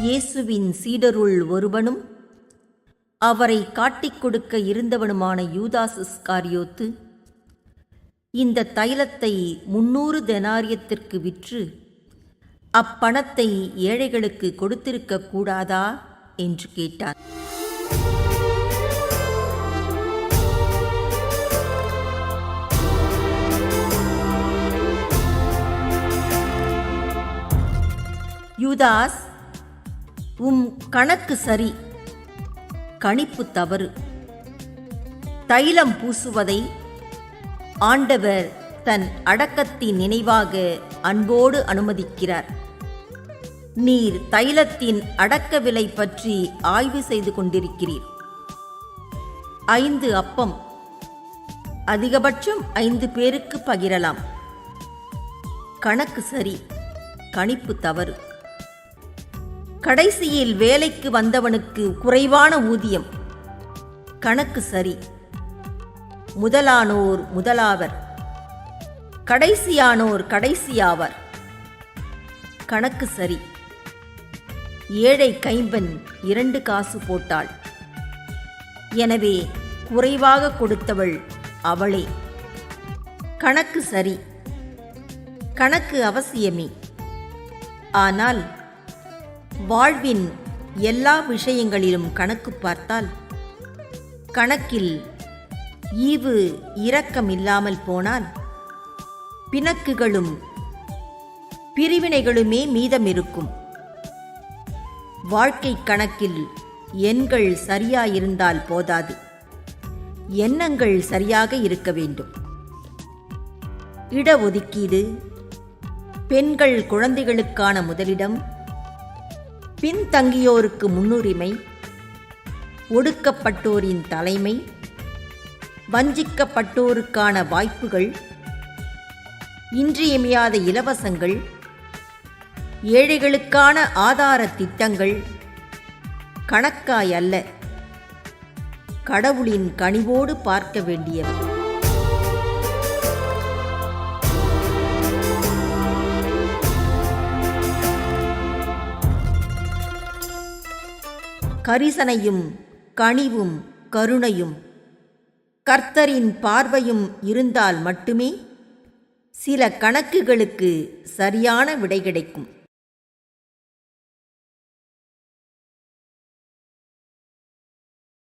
இயேசுவின் சீடருள் ஒருவனும் அவரை காட்டிக் கொடுக்க இருந்தவனுமான யூதாஸ் காரியோத்து இந்த தைலத்தை முன்னூறு தெனாரியத்திற்கு விற்று அப்பணத்தை ஏழைகளுக்கு கொடுத்திருக்க கூடாதா? என்று கேட்டார். யூதாஸ் உம் கணக்கு சரி. கணிப்பு தவறு. தைலம் பூசுவதை ஆண்டவர் தன் அடக்கத்தின் நினைவாக அன்போடு அனுமதிக்கிறார். நீர் தைலத்தின் அடக்க விலை பற்றி ஆய்வு செய்து கொண்டிருக்கிறீர். ஐந்து அப்பம். அதிகபட்சம் ஐந்து பேருக்கு பகிரலாம். கணக்கு சரி. கணிப்பு தவறு. கடைசியில் வேலைக்கு வந்தவனுக்கு குறைவான ஊதியம். கணக்கு சரி. முதலானோர் முதலாவர். கடைசியானோர் கடைசியாவர். கணக்கு சரி. ஏழை கைம்பன் இரண்டு காசு போட்டாள். எனவே குறைவாக கொடுத்தவள் அவளே. கணக்கு சரி. கணக்கு அவசியமே. ஆனால் வாழ்வின் எல்லா விஷயங்களிலும் கணக்கு பார்த்தால் கணக்கில் ஈவு இரக்கமில்லாமல் போனால் பிணக்குகளும் பிரிவினைகளுமே மீதமிருக்கும். வாழ்க்கை கணக்கில் எண்கள் சரியாயிருந்தால் போதாது. எண்ணங்கள் சரியாக இருக்க வேண்டும். இடஒதுக்கீடு பெண்கள் குழந்தைகளுக்கான முதலிடம் பின்தங்கியோருக்கு முன்னுரிமை ஒடுக்கப்பட்டோரின் தலைமை வஞ்சிக்கப்பட்டோருக்கான வாய்ப்புகள் இன்றியமையாத இலவசங்கள் ஏழைகளுக்கான ஆதார திட்டங்கள் கணக்காய் அல்ல கடவுளின் கனிவோடு பார்க்க வேண்டியவை. கரிசனையும் கனிவும் கருணையும் கர்த்தரின் பார்வையும் இருந்தால் மட்டுமே சில கணக்குகளுக்கு சரியான விடை கிடைக்கும்.